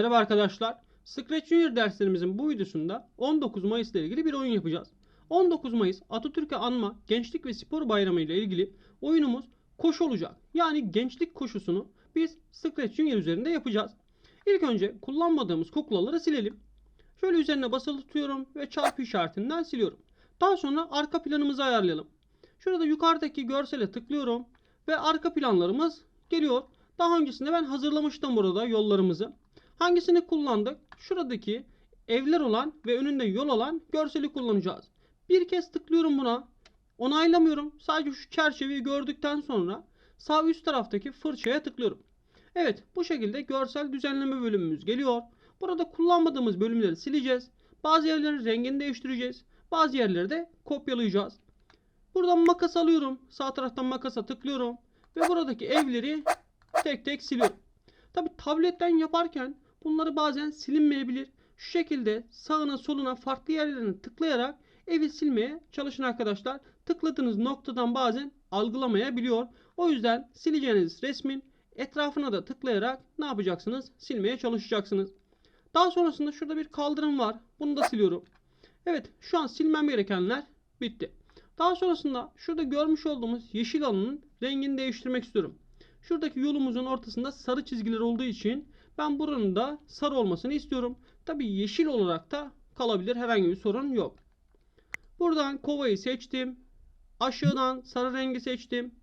Merhaba arkadaşlar. Scratch Junior derslerimizin bu videosunda 19 Mayıs ile ilgili bir oyun yapacağız. 19 Mayıs Atatürk'ü anma Gençlik ve Spor Bayramı ile ilgili oyunumuz koşu olacak. Yani gençlik koşusunu biz Scratch Junior üzerinde yapacağız. İlk önce kullanmadığımız kuklaları silelim. Şöyle üzerine basılı tutuyorum ve çarpı işaretinden siliyorum. Daha sonra arka planımızı ayarlayalım. Şurada yukarıdaki görsele tıklıyorum ve arka planlarımız geliyor. Daha öncesinde ben hazırlamıştım burada yollarımızı. Hangisini kullandık? Şuradaki evler olan ve önünde yol olan görseli kullanacağız. Bir kez tıklıyorum buna. Onaylamıyorum. Sadece şu çerçeveyi gördükten sonra sağ üst taraftaki fırçaya tıklıyorum. Evet bu şekilde görsel düzenleme bölümümüz geliyor. Burada kullanmadığımız bölümleri sileceğiz. Bazı yerlerin rengini değiştireceğiz. Bazı yerleri de kopyalayacağız. Buradan makas alıyorum. Sağ taraftan makasa tıklıyorum. Ve buradaki evleri tek tek siliyorum. Tabi tabletten yaparken bunları bazen silinmeyebilir. Şu şekilde sağına soluna farklı yerlerine tıklayarak evi silmeye çalışın arkadaşlar. Tıkladığınız noktadan bazen algılamayabiliyor. O yüzden sileceğiniz resmin etrafına da tıklayarak ne yapacaksınız? Silmeye çalışacaksınız. Daha sonrasında şurada bir kaldırım var. Bunu da siliyorum. Evet şu an silmem gerekenler bitti. Daha sonrasında şurada görmüş olduğumuz yeşil alanın rengini değiştirmek istiyorum. Şuradaki yolumuzun ortasında sarı çizgiler olduğu için ben buranın da sarı olmasını istiyorum. Tabi yeşil olarak da kalabilir. Herhangi bir sorun yok. Buradan kovayı seçtim. Aşağıdan sarı rengi seçtim.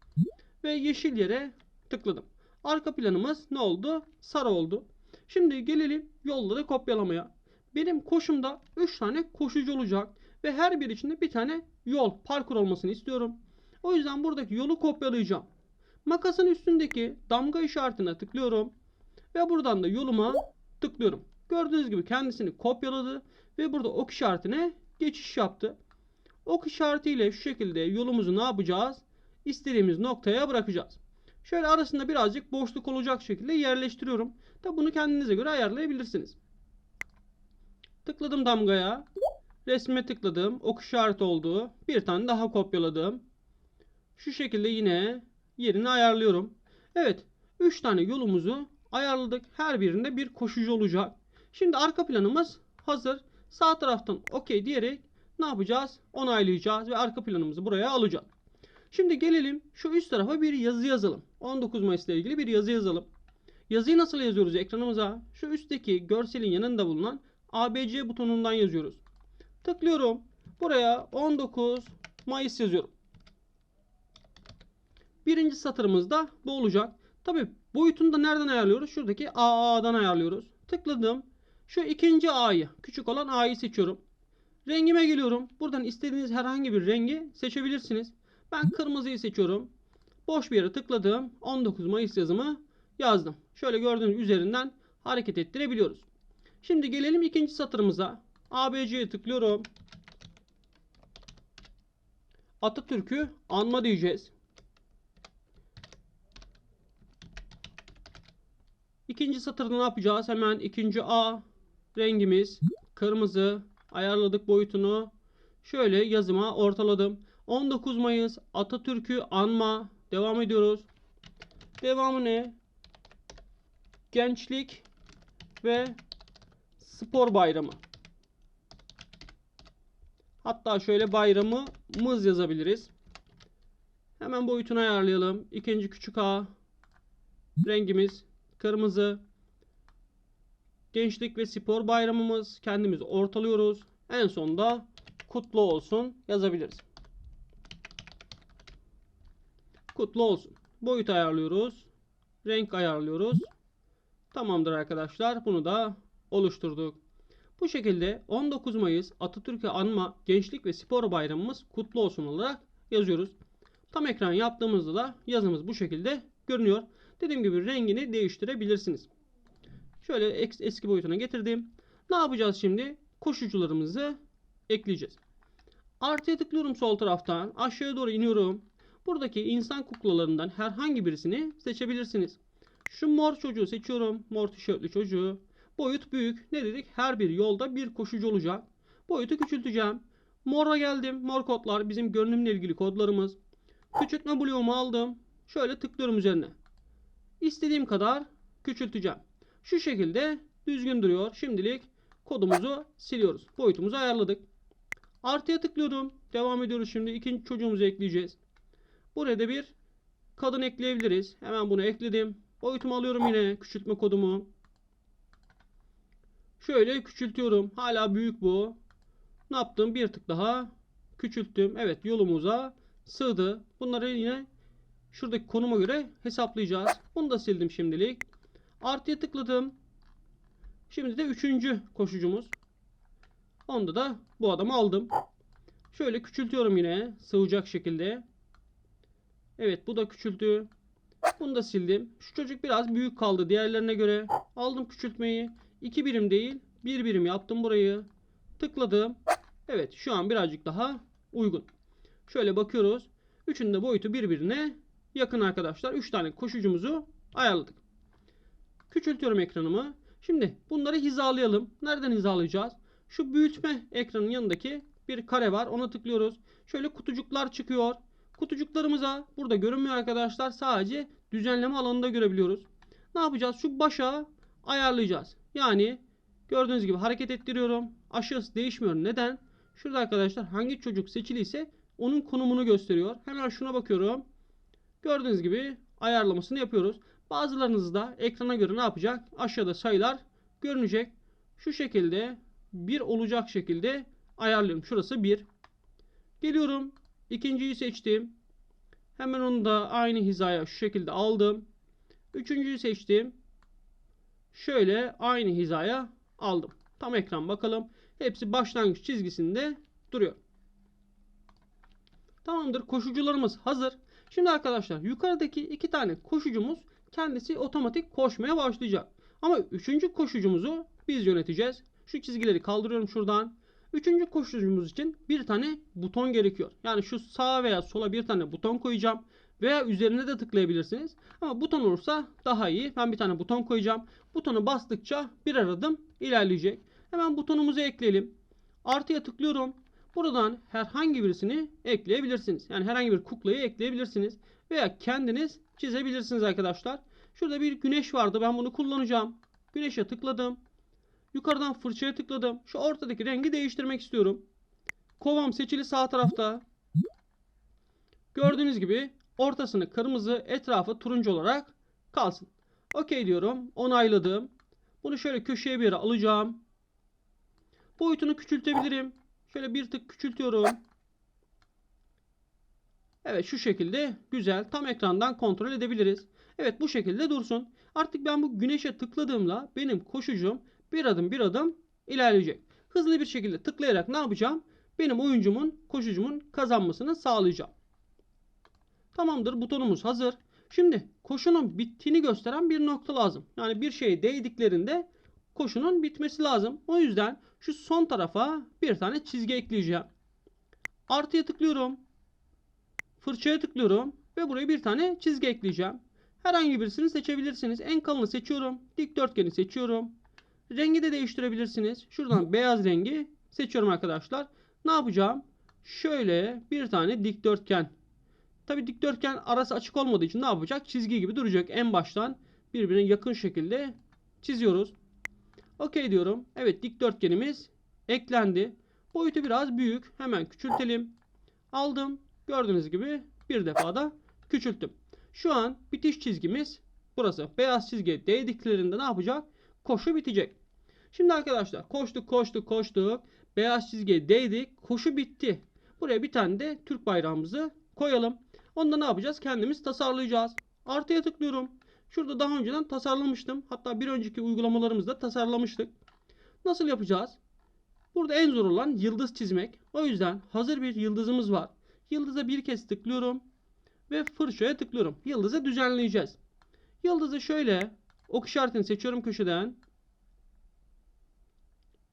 Ve yeşil yere tıkladım. Arka planımız ne oldu? Sarı oldu. Şimdi gelelim yolları kopyalamaya. Benim koşumda 3 tane koşucu olacak. Ve her bir içinde bir tane yol, parkur olmasını istiyorum. O yüzden buradaki yolu kopyalayacağım. Makasın üstündeki damga işaretine tıklıyorum. Ve buradan da yoluma tıklıyorum. Gördüğünüz gibi kendisini kopyaladı. Ve burada ok işaretine geçiş yaptı. Ok işaretiyle şu şekilde yolumuzu ne yapacağız? İstediğimiz noktaya bırakacağız. Şöyle arasında birazcık boşluk olacak şekilde yerleştiriyorum. Tabi bunu kendinize göre ayarlayabilirsiniz. Tıkladım damgaya. Resme tıkladım. Ok işareti oldu. Bir tane daha kopyaladım. Şu şekilde yine yerini ayarlıyorum. Evet. 3 tane yolumuzu ayarladık. Her birinde bir koşucu olacak. Şimdi arka planımız hazır. Sağ taraftan OK diyerek ne yapacağız? Onaylayacağız ve arka planımızı buraya alacağız. Şimdi gelelim şu üst tarafa bir yazı yazalım. 19 Mayıs ile ilgili bir yazı yazalım. Yazıyı nasıl yazıyoruz ekranımıza? Şu üstteki görselin yanında bulunan ABC butonundan yazıyoruz. Tıklıyorum. Buraya 19 Mayıs yazıyorum. Birinci satırımızda bu olacak. Tabi boyutunu da nereden ayarlıyoruz? Şuradaki AA'dan ayarlıyoruz. Tıkladım. Şu ikinci A'yı, küçük olan A'yı seçiyorum. Rengime geliyorum. Buradan istediğiniz herhangi bir rengi seçebilirsiniz. Ben kırmızıyı seçiyorum. Boş bir yere tıkladım. 19 Mayıs yazımı yazdım. Şöyle gördüğünüz üzerinden hareket ettirebiliyoruz. Şimdi gelelim ikinci satırımıza. ABC'ye tıklıyorum. Atatürk'ü anma diyeceğiz. İkinci satırda ne yapacağız? Hemen ikinci A rengimiz kırmızı. Ayarladık boyutunu. Şöyle yazıma ortaladım. 19 Mayıs Atatürk'ü anma. Devam ediyoruz. Devamı ne? Gençlik ve spor bayramı. Hatta şöyle bayramımız yazabiliriz. Hemen boyutunu ayarlayalım. İkinci küçük A rengimiz kırmızı. Gençlik ve spor bayramımız kendimiz ortalıyoruz. En sonda kutlu olsun yazabiliriz. Kutlu olsun. Boyut ayarlıyoruz. Renk ayarlıyoruz. Tamamdır arkadaşlar. Bunu da oluşturduk. Bu şekilde 19 Mayıs Atatürk'ü anma Gençlik ve Spor Bayramımız kutlu olsun olarak yazıyoruz. Tam ekran yaptığımızda da yazımız bu şekilde görünüyor. Dediğim gibi rengini değiştirebilirsiniz. Şöyle eski boyutuna getirdim. Ne yapacağız şimdi? Koşucularımızı ekleyeceğiz. Artıya tıklıyorum sol taraftan. Aşağıya doğru iniyorum. Buradaki insan kuklalarından herhangi birisini seçebilirsiniz. Şu mor çocuğu seçiyorum. Mor tişörtlü çocuğu. Boyut büyük. Ne dedik? Her bir yolda bir koşucu olacak. Boyutu küçülteceğim. Mor'a geldim. Mor kodlar bizim görünümle ilgili kodlarımız. Küçültme bloğumu aldım. Şöyle tıklıyorum üzerine. İstediğim kadar küçülteceğim. Şu şekilde düzgün duruyor. Şimdilik kodumuzu siliyoruz. Boyutumuzu ayarladık. Artıya tıklıyorum. Devam ediyoruz şimdi. İkinci çocuğumuzu ekleyeceğiz. Buraya da bir kadın ekleyebiliriz. Hemen bunu ekledim. Boyutumu alıyorum yine. Küçültme kodumu. Şöyle küçültüyorum. Hala büyük bu. Ne yaptım? Bir tık daha küçülttüm. Evet yolumuza sığdı. Bunları yine şuradaki konuma göre hesaplayacağız. Bunu da sildim şimdilik. Artıya tıkladım. Şimdi de üçüncü koşucumuz. Onda da bu adamı aldım. Şöyle küçültüyorum yine sığacak şekilde. Evet bu da küçültü. Bunu da sildim. Şu çocuk biraz büyük kaldı diğerlerine göre. Aldım küçültmeyi. 2 birim değil 1 birim yaptım burayı. Tıkladım. Evet şu an birazcık daha uygun. Şöyle bakıyoruz. Üçünün de boyutu birbirine yakın arkadaşlar. 3 tane koşucumuzu ayarladık. Küçültüyorum ekranımı. Şimdi bunları hizalayalım. Nereden hizalayacağız? Şu büyütme ekranın yanındaki bir kare var. Ona tıklıyoruz. Şöyle kutucuklar çıkıyor. Kutucuklarımıza burada görünmüyor arkadaşlar. Sadece düzenleme alanında görebiliyoruz. Ne yapacağız? Şu başa ayarlayacağız. Yani gördüğünüz gibi hareket ettiriyorum. Aşağısı değişmiyor. Neden? Şurada arkadaşlar hangi çocuk seçiliyse onun konumunu gösteriyor. Hemen şuna bakıyorum. Gördüğünüz gibi ayarlamasını yapıyoruz. Bazılarınız da ekrana göre ne yapacak? Aşağıda sayılar görünecek. Şu şekilde bir olacak şekilde ayarlıyorum. Şurası 1. Geliyorum. İkinciyi seçtim. Hemen onu da aynı hizaya şu şekilde aldım. Üçüncüyü seçtim. Şöyle aynı hizaya aldım. Tam ekran bakalım. Hepsi başlangıç çizgisinde duruyor. Tamamdır. Koşucularımız hazır. Şimdi arkadaşlar yukarıdaki iki tane koşucumuz kendisi otomatik koşmaya başlayacak. Ama üçüncü koşucumuzu biz yöneteceğiz. Şu çizgileri kaldırıyorum şuradan. Üçüncü koşucumuz için bir tane buton gerekiyor. Yani şu sağa veya sola bir tane buton koyacağım. Veya üzerine de tıklayabilirsiniz. Ama buton olursa daha iyi. Ben bir tane buton koyacağım. Butonu bastıkça bir adım ilerleyecek. Hemen butonumuzu ekleyelim. Artıya tıklıyorum. Buradan herhangi birisini ekleyebilirsiniz. Yani herhangi bir kuklayı ekleyebilirsiniz. Veya kendiniz çizebilirsiniz arkadaşlar. Şurada bir güneş vardı. Ben bunu kullanacağım. Güneşe tıkladım. Yukarıdan fırçaya tıkladım. Şu ortadaki rengi değiştirmek istiyorum. Kovam seçili sağ tarafta. Gördüğünüz gibi ortasını kırmızı, etrafı turuncu olarak kalsın. Okey diyorum. Onayladım. Bunu şöyle köşeye bir yere alacağım. Boyutunu küçültebilirim. Şöyle bir tık küçültüyorum. Evet şu şekilde güzel. Tam ekrandan kontrol edebiliriz. Evet bu şekilde dursun. Artık ben bu güneşe tıkladığımda benim koşucum bir adım bir adım ilerleyecek. Hızlı bir şekilde tıklayarak ne yapacağım? Benim oyuncumun, koşucumun kazanmasını sağlayacağım. Tamamdır butonumuz hazır. Şimdi koşunun bittiğini gösteren bir nokta lazım. Yani bir şeye değdiklerinde koşunun bitmesi lazım. O yüzden şu son tarafa bir tane çizgi ekleyeceğim. Artıya tıklıyorum. Fırçaya tıklıyorum. Ve buraya bir tane çizgi ekleyeceğim. Herhangi birisini seçebilirsiniz. En kalını seçiyorum. Dikdörtgeni seçiyorum. Rengi de değiştirebilirsiniz. Şuradan beyaz rengi seçiyorum arkadaşlar. Ne yapacağım? Şöyle bir tane dikdörtgen. Tabi dikdörtgen arası açık olmadığı için ne yapacak? Çizgi gibi duracak. En baştan birbirine yakın şekilde çiziyoruz. Okey diyorum. Evet dikdörtgenimiz eklendi. Boyutu biraz büyük. Hemen küçültelim. Aldım. Gördüğünüz gibi bir defa da küçülttüm. Şu an bitiş çizgimiz burası. Beyaz çizgiye değdiklerinde ne yapacak? Koşu bitecek. Şimdi arkadaşlar koştuk koştuk koştuk. Beyaz çizgiye değdik. Koşu bitti. Buraya bir tane de Türk bayrağımızı koyalım. Onda ne yapacağız? Kendimiz tasarlayacağız. Artıya tıklıyorum. Şurada daha önceden tasarlamıştım. Hatta bir önceki uygulamalarımızda tasarlamıştık. Nasıl yapacağız? Burada en zor olan yıldız çizmek. O yüzden hazır bir yıldızımız var. Yıldıza bir kez tıklıyorum. Ve fırçaya tıklıyorum. Yıldızı düzenleyeceğiz. Yıldızı şöyle ok işaretini seçiyorum köşeden.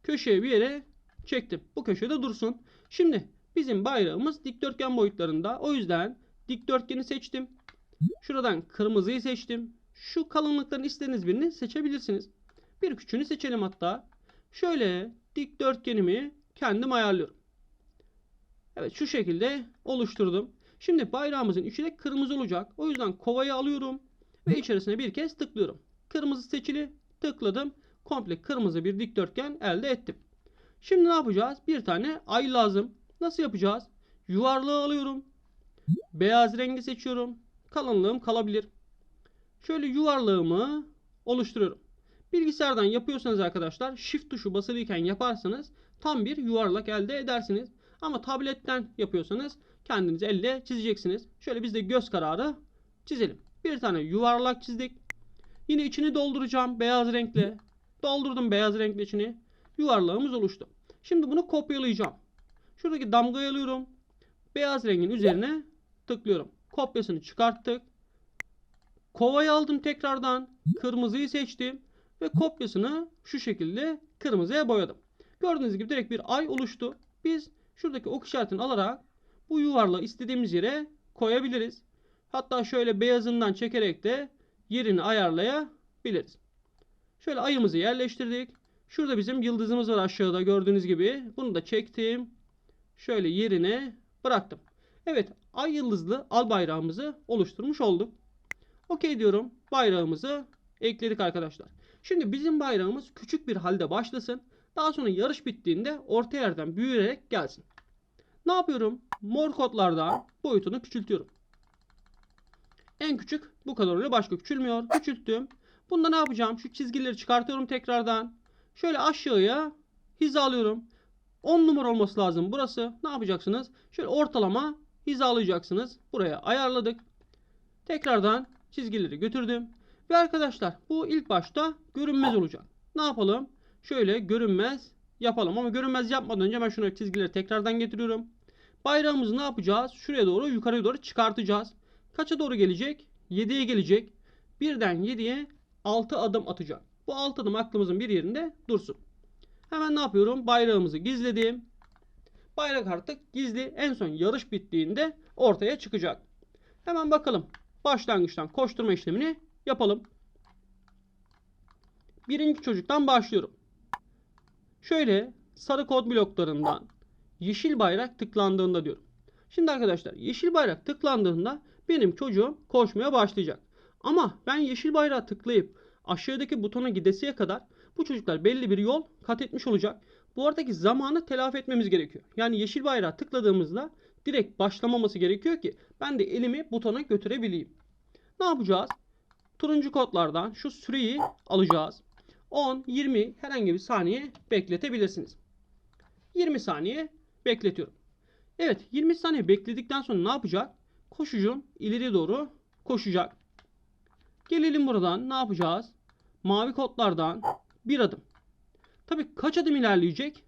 Köşeye bir yere çektim. Bu köşede dursun. Şimdi bizim bayrağımız dikdörtgen boyutlarında. O yüzden dikdörtgeni seçtim. Şuradan kırmızıyı seçtim. Şu kalınlıkların istediğiniz birini seçebilirsiniz. Bir küçüğünü seçelim hatta. Şöyle dikdörtgenimi kendim ayarlıyorum. Evet şu şekilde oluşturdum. Şimdi bayrağımızın içi de kırmızı olacak. O yüzden kovayı alıyorum ve içerisine bir kez tıklıyorum. Kırmızı seçili tıkladım. komple kırmızı bir dikdörtgen elde ettim. Şimdi ne yapacağız? Bir tane ay lazım. Nasıl yapacağız? Yuvarlığı alıyorum. Beyaz rengi seçiyorum. Kalınlığım kalabilir. Şöyle yuvarlığımı oluşturuyorum. Bilgisayardan yapıyorsanız arkadaşlar shift tuşu basılıyken yaparsanız tam bir yuvarlak elde edersiniz. Ama tabletten yapıyorsanız kendiniz elle çizeceksiniz. Şöyle biz de göz kararı çizelim. Bir tane yuvarlak çizdik. Yine içini dolduracağım beyaz renkle. Doldurdum beyaz renkle içini. Yuvarlağımız oluştu. Şimdi bunu kopyalayacağım. Şuradaki damgayı alıyorum. Beyaz rengin üzerine tıklıyorum. Kopyasını çıkarttık. Kovayı aldım tekrardan. Kırmızıyı seçtim. Ve kopyasını şu şekilde kırmızıya boyadım. Gördüğünüz gibi direkt bir ay oluştu. Biz şuradaki ok işaretini alarak bu yuvarlağı istediğimiz yere koyabiliriz. Hatta şöyle beyazından çekerek de yerini ayarlayabiliriz. Şöyle ayımızı yerleştirdik. Şurada bizim yıldızımız var aşağıda gördüğünüz gibi. Bunu da çektim. Şöyle yerine bıraktım. Evet ay yıldızlı al bayrağımızı oluşturmuş olduk. Okey diyorum. Bayrağımızı ekledik arkadaşlar. Şimdi bizim bayrağımız küçük bir halde başlasın. Daha sonra yarış bittiğinde orta yerden büyüyerek gelsin. Ne yapıyorum? Mor kodlardan boyutunu küçültüyorum. En küçük bu kadar oluyor. Başka küçülmüyor. Küçülttüm. Bunda ne yapacağım? Şu çizgileri çıkartıyorum tekrardan. Şöyle aşağıya hizalıyorum. 10 numara olması lazım burası. Ne yapacaksınız? Şöyle ortalama hizalayacaksınız. Buraya ayarladık. Tekrardan çizgileri götürdüm. Ve arkadaşlar bu ilk başta görünmez olacak. Ne yapalım? Şöyle görünmez yapalım. Ama görünmez yapmadan önce ben şunu çizgileri tekrardan getiriyorum. Bayrağımızı ne yapacağız? Şuraya doğru yukarıya doğru çıkartacağız. Kaça doğru gelecek? 7'ye gelecek. Birden 7'ye 6 adım atacak. Bu 6 adım aklımızın bir yerinde dursun. Hemen ne yapıyorum? Bayrağımızı gizledim. Bayrak artık gizli. En son yarış bittiğinde ortaya çıkacak. Hemen bakalım. Başlangıçtan koşturma işlemini yapalım. Birinci çocuktan başlıyorum. Şöyle sarı kod bloklarından yeşil bayrak tıklandığında diyorum. Şimdi arkadaşlar yeşil bayrak tıklandığında benim çocuğum koşmaya başlayacak. Ama ben yeşil bayrağı tıklayıp aşağıdaki butona gidesiye kadar bu çocuklar belli bir yol kat etmiş olacak. Bu aradaki zamanı telafi etmemiz gerekiyor. Yani yeşil bayrağı tıkladığımızda direkt başlamaması gerekiyor ki ben de elimi butona götürebileyim. Ne yapacağız? Turuncu kodlardan şu süreyi alacağız. 10, 20 herhangi bir saniye bekletebilirsiniz. 20 saniye bekletiyorum. Evet 20 saniye bekledikten sonra ne yapacak? Koşucum ileri doğru koşacak. Gelelim buradan ne yapacağız? Mavi kodlardan bir adım. Tabii kaç adım ilerleyecek?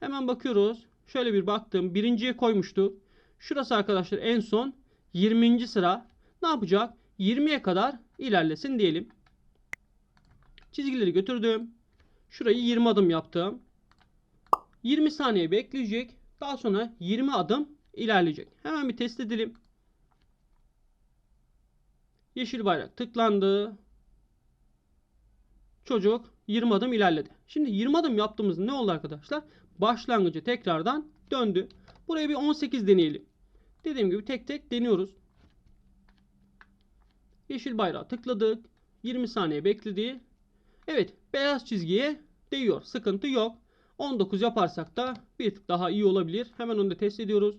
Hemen bakıyoruz. Şöyle bir baktım. Birinciye koymuştuk. Şurası arkadaşlar en son 20. sıra. Ne yapacak? 20'ye kadar ilerlesin diyelim. Çizgileri götürdüm. Şurayı 20 adım yaptım. 20 saniye bekleyecek. Daha sonra 20 adım ilerleyecek. Hemen bir test edelim. Yeşil bayrak tıklandı. Çocuk 20 adım ilerledi. Şimdi 20 adım yaptığımız ne oldu arkadaşlar? Başlangıcı tekrardan döndü. Buraya bir 18 deneyelim. Dediğim gibi tek tek deniyoruz. Yeşil bayrağı tıkladık. 20 saniye bekledi. Evet beyaz çizgiye değiyor. Sıkıntı yok. 19 yaparsak da bir tık daha iyi olabilir. Hemen onu da test ediyoruz.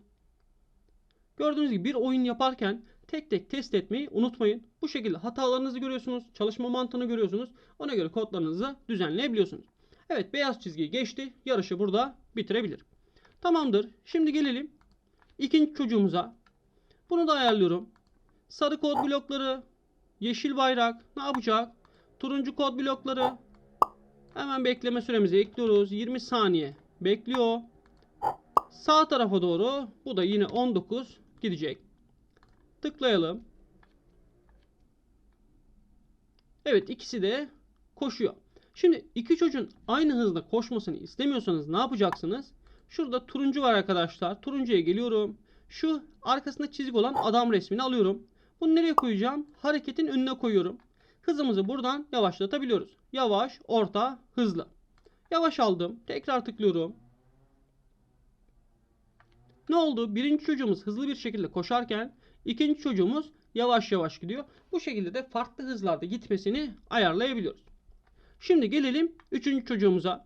Gördüğünüz gibi bir oyun yaparken tek tek test etmeyi unutmayın. Bu şekilde hatalarınızı görüyorsunuz. Çalışma mantığını görüyorsunuz. Ona göre kodlarınızı düzenleyebiliyorsunuz. Evet beyaz çizgiyi geçti. Yarışı burada bitirebilir. Tamamdır. Şimdi gelelim ikinci çocuğumuza. Bunu da ayarlıyorum. Sarı kod blokları, yeşil bayrak ne yapacak? Turuncu kod blokları. Hemen bekleme süremizi ekliyoruz. 20 saniye bekliyor. Sağ tarafa doğru bu da yine 19 gidecek. Tıklayalım. Evet ikisi de koşuyor. Şimdi iki çocuğun aynı hızda koşmasını istemiyorsanız ne yapacaksınız? Şurada turuncu var arkadaşlar. Turuncuya geliyorum. Şu arkasında çizgi olan adam resmini alıyorum. Bunu nereye koyacağım? Hareketin önüne koyuyorum. Hızımızı buradan yavaşlatabiliyoruz. Yavaş, orta, hızlı. Yavaş aldım. Tekrar tıklıyorum. Ne oldu? Birinci çocuğumuz hızlı bir şekilde koşarken ikinci çocuğumuz yavaş yavaş gidiyor. Bu şekilde de farklı hızlarda gitmesini ayarlayabiliyoruz. Şimdi gelelim üçüncü çocuğumuza.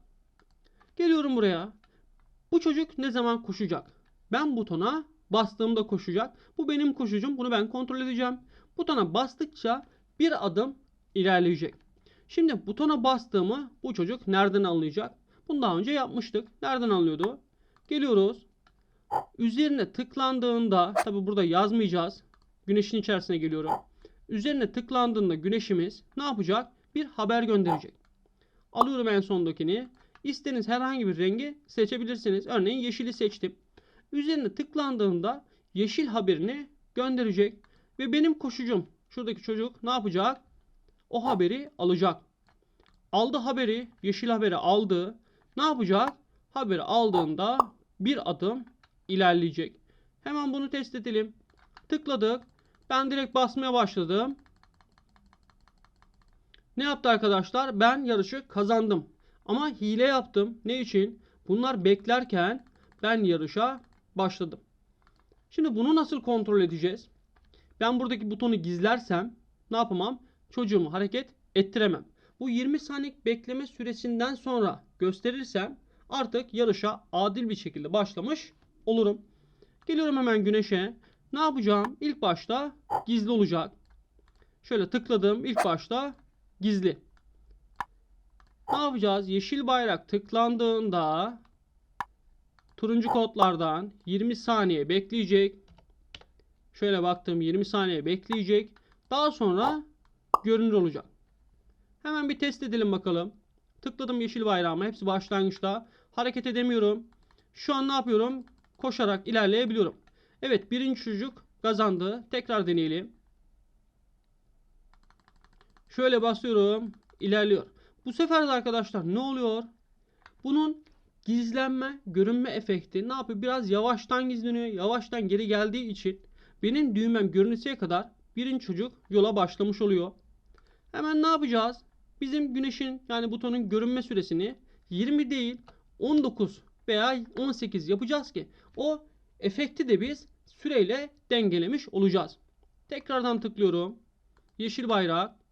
Geliyorum buraya. Bu çocuk ne zaman koşacak? Ben butona bastığımda koşacak. Bu benim koşucum. Bunu ben kontrol edeceğim. Butona bastıkça bir adım ilerleyecek. Şimdi butona bastığımı bu çocuk nereden anlayacak? Bunu daha önce yapmıştık. Nereden anlıyordu? Geliyoruz. Üzerine tıklandığında tabi burada yazmayacağız. Güneşin içerisine geliyorum. Üzerine tıklandığında güneşimiz ne yapacak? Bir haber gönderecek. Alıyorum en sondakini. İstediğiniz herhangi bir rengi seçebilirsiniz. Örneğin yeşili seçtim. Üzerine tıklandığında yeşil haberini gönderecek. Ve benim koşucum şuradaki çocuk ne yapacak? O haberi alacak. Aldı haberi, yeşil haberi aldı. Ne yapacak? Haberi aldığında bir adım ilerleyecek. Hemen bunu test edelim. Tıkladık. Ben direkt basmaya başladım. Ne yaptı arkadaşlar? Ben yarışı kazandım. Ama hile yaptım. Ne için? Bunlar beklerken ben yarışa başladım. Şimdi bunu nasıl kontrol edeceğiz? Ben buradaki butonu gizlersem ne yapamam? Çocuğumu hareket ettiremem. Bu 20 saniyelik bekleme süresinden sonra gösterirsem artık yarışa adil bir şekilde başlamış olurum. Geliyorum hemen güneşe. Ne yapacağım? İlk başta gizli olacak. Şöyle tıkladım. İlk başta gizli. Ne yapacağız? Yeşil bayrak tıklandığında turuncu kodlardan 20 saniye bekleyecek. Şöyle baktım 20 saniye bekleyecek. Daha sonra görünür olacak. Hemen bir test edelim bakalım. Tıkladım yeşil bayrağıma. Hepsi başlangıçta. Hareket edemiyorum. Şu an ne yapıyorum? Koşarak ilerleyebiliyorum. Evet birinci çocuk kazandı. Tekrar deneyelim. Şöyle basıyorum. İlerliyor. Bu sefer de arkadaşlar ne oluyor? Bunun gizlenme, görünme efekti ne yapıyor? Biraz yavaştan gizleniyor. Yavaştan geri geldiği için benim düğmem görününceye kadar birinci çocuk yola başlamış oluyor. Hemen ne yapacağız? Bizim güneşin yani butonun görünme süresini 20 değil 19 veya 18 yapacağız ki o efekti de biz süreyle dengelemiş olacağız. Tekrardan tıklıyorum. Yeşil bayrak.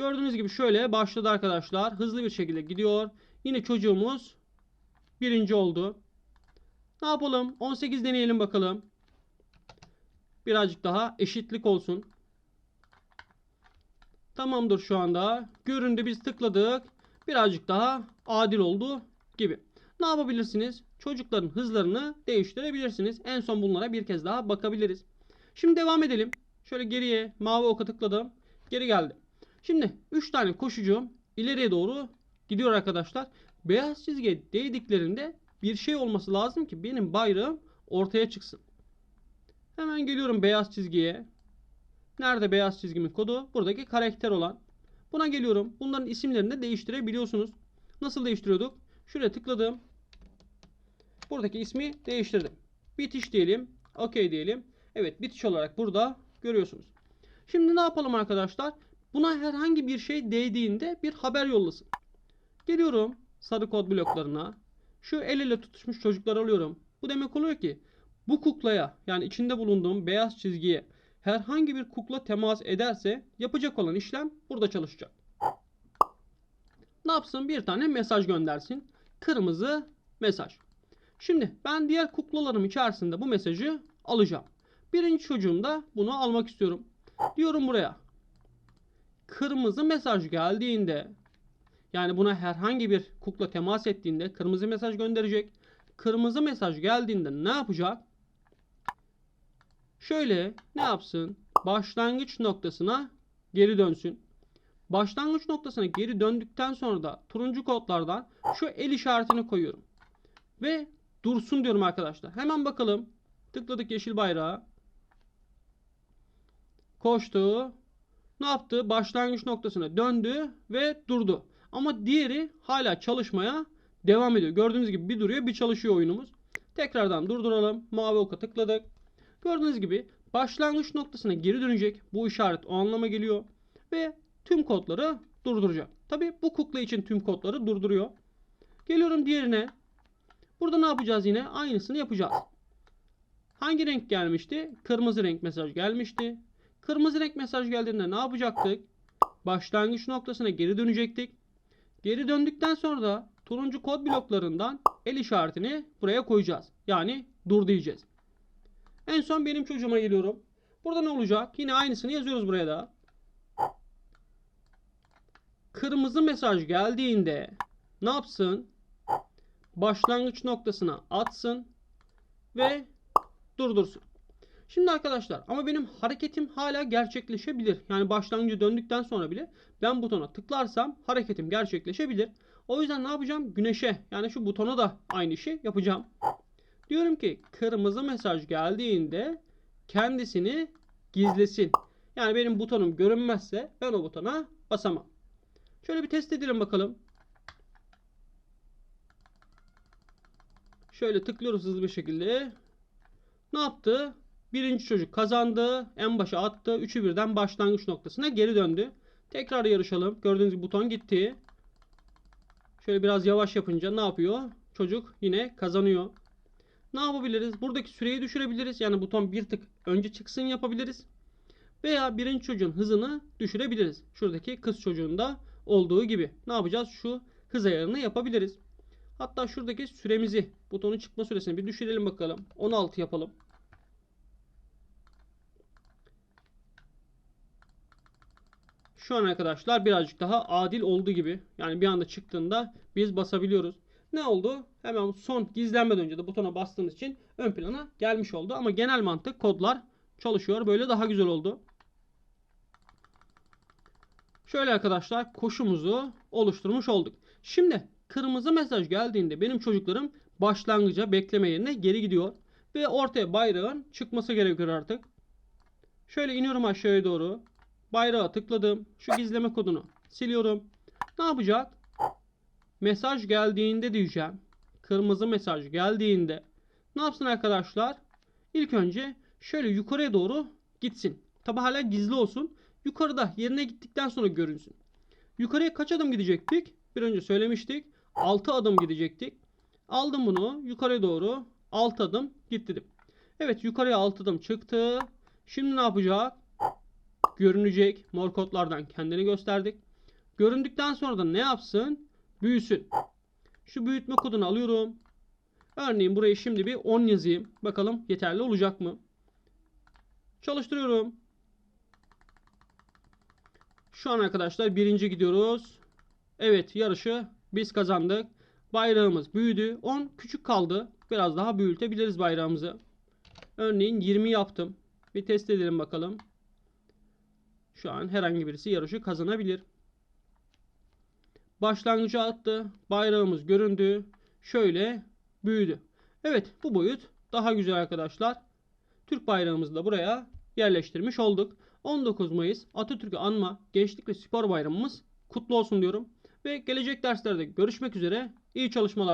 Gördüğünüz gibi şöyle başladı arkadaşlar. Hızlı bir şekilde gidiyor. Yine çocuğumuz birinci oldu. Ne yapalım? 18 deneyelim bakalım. Birazcık daha eşitlik olsun. Tamamdır şu anda. Göründü biz tıkladık. Birazcık daha adil oldu gibi. Ne yapabilirsiniz? Çocukların hızlarını değiştirebilirsiniz. En son bunlara bir kez daha bakabiliriz. Şimdi devam edelim. Şöyle geriye mavi oka tıkladım. Geri geldi. Şimdi 3 tane koşucu ileriye doğru gidiyor arkadaşlar. Beyaz çizgiye değdiklerinde bir şey olması lazım ki benim bayrağım ortaya çıksın. Hemen geliyorum beyaz çizgiye. Nerede beyaz çizgimin kodu? Buradaki karakter olan. Buna geliyorum. Bunların isimlerini de değiştirebiliyorsunuz. Nasıl değiştiriyorduk? Şuraya tıkladım. Buradaki ismi değiştirdim. Bitiş diyelim. OK diyelim. Evet bitiş olarak burada görüyorsunuz. Şimdi ne yapalım arkadaşlar? Buna herhangi bir şey değdiğinde bir haber yollasın. Geliyorum sarı kod bloklarına. Şu el ele tutuşmuş çocukları alıyorum. Bu demek oluyor ki bu kuklaya yani içinde bulunduğum beyaz çizgiye herhangi bir kukla temas ederse yapacak olan işlem burada çalışacak. Ne yapsın? Bir tane mesaj göndersin. Kırmızı mesaj. Şimdi ben diğer kuklalarım içerisinde bu mesajı alacağım. Birinci çocuğumda bunu almak istiyorum. Diyorum buraya. Kırmızı mesaj geldiğinde yani buna herhangi bir kukla temas ettiğinde kırmızı mesaj gönderecek. Kırmızı mesaj geldiğinde ne yapacak? Şöyle ne yapsın? Başlangıç noktasına geri dönsün. Başlangıç noktasına geri döndükten sonra da turuncu kodlardan şu el işaretini koyuyorum. Ve dursun diyorum arkadaşlar. Hemen bakalım. Tıkladık yeşil bayrağı. Koştu. Ne yaptı? Başlangıç noktasına döndü ve durdu. Ama diğeri hala çalışmaya devam ediyor. Gördüğünüz gibi bir duruyor bir çalışıyor oyunumuz. Tekrardan durduralım. Mavi oka tıkladık. Gördüğünüz gibi başlangıç noktasına geri dönecek. Bu işaret o anlama geliyor. Ve tüm kodları durduracak. Tabi bu kukla için tüm kodları durduruyor. Geliyorum diğerine. Burada ne yapacağız yine? Aynısını yapacağız. Hangi renk gelmişti? Kırmızı renk mesaj gelmişti. Kırmızı renk mesaj geldiğinde ne yapacaktık? başlangıç noktasına geri dönecektik. Geri döndükten sonra da turuncu kod bloklarından el işaretini buraya koyacağız. Yani dur diyeceğiz. En son benim çocuğuma geliyorum. Burada ne olacak? Yine aynısını yazıyoruz buraya da. Kırmızı mesaj geldiğinde ne yapsın? Başlangıç noktasına atsın ve durdursun. Şimdi arkadaşlar ama benim hareketim hala gerçekleşebilir. Yani başlangıcı döndükten sonra bile ben butona tıklarsam hareketim gerçekleşebilir. O yüzden ne yapacağım? Güneşe yani şu butona da aynı işi yapacağım. Diyorum ki kırmızı mesaj geldiğinde kendisini gizlesin. Yani benim butonum görünmezse ben o butona basamam. Şöyle bir test edelim bakalım. Şöyle tıklıyoruz hızlı bir şekilde. Ne yaptı? Birinci çocuk kazandı. En başa attı. Üçü birden başlangıç noktasına geri döndü. Tekrar yarışalım. Gördüğünüz gibi buton gitti. Şöyle biraz yavaş yapınca ne yapıyor? Çocuk yine kazanıyor. Ne yapabiliriz? Buradaki süreyi düşürebiliriz. Yani buton bir tık önce çıksın yapabiliriz. Veya birinci çocuğun hızını düşürebiliriz. Şuradaki kız çocuğunda olduğu gibi. Ne yapacağız? Şu hız ayarını yapabiliriz. Hatta şuradaki süremizi, butonun çıkma süresini bir düşürelim bakalım. 16 yapalım. Şu an arkadaşlar birazcık daha adil olduğu gibi. Yani bir anda çıktığında biz basabiliyoruz. Ne oldu? Hemen son gizlenmeden önce de butona bastığımız için ön plana gelmiş oldu. Ama genel mantık kodlar çalışıyor. Böyle daha güzel oldu. Şöyle arkadaşlar koşumuzu oluşturmuş olduk. Şimdi kırmızı mesaj geldiğinde benim çocuklarım başlangıca bekleme yerine geri gidiyor. Ve ortaya bayrağın çıkması gerekiyor artık. Şöyle iniyorum aşağıya doğru. Bayrağa tıkladım. Şu gizleme kodunu siliyorum. Ne yapacak? Mesaj geldiğinde diyeceğim. Kırmızı mesaj geldiğinde ne yapsın arkadaşlar? İlk önce şöyle yukarıya doğru gitsin. Tabi hala gizli olsun. Yukarıda yerine gittikten sonra görünsün. Yukarıya kaç adım gidecektik? Bir önce söylemiştik. 6 adım gidecektik. Aldım bunu yukarıya doğru 6 adım gittim. Evet yukarıya 6 adım çıktı. Şimdi ne yapacak? Görünecek. Mor kodlardan kendini gösterdik. Göründükten sonra da ne yapsın? Büyüsün. Şu büyütme kodunu alıyorum. Örneğin burayı şimdi bir 10 yazayım. Bakalım yeterli olacak mı? Çalıştırıyorum. Şu an arkadaşlar birinci gidiyoruz. Evet yarışı biz kazandık. Bayrağımız büyüdü. 10 küçük kaldı. Biraz daha büyütebiliriz bayrağımızı. Örneğin 20 yaptım. Bir test edelim bakalım. Şu an herhangi birisi yarışı kazanabilir. Başlangıcı attı. Bayrağımız göründü. Şöyle büyüdü. Evet bu boyut daha güzel arkadaşlar. Türk bayrağımızı da buraya yerleştirmiş olduk. 19 Mayıs Atatürk'ü anma Gençlik ve Spor Bayramımız kutlu olsun diyorum. Ve gelecek derslerde görüşmek üzere. İyi çalışmalar.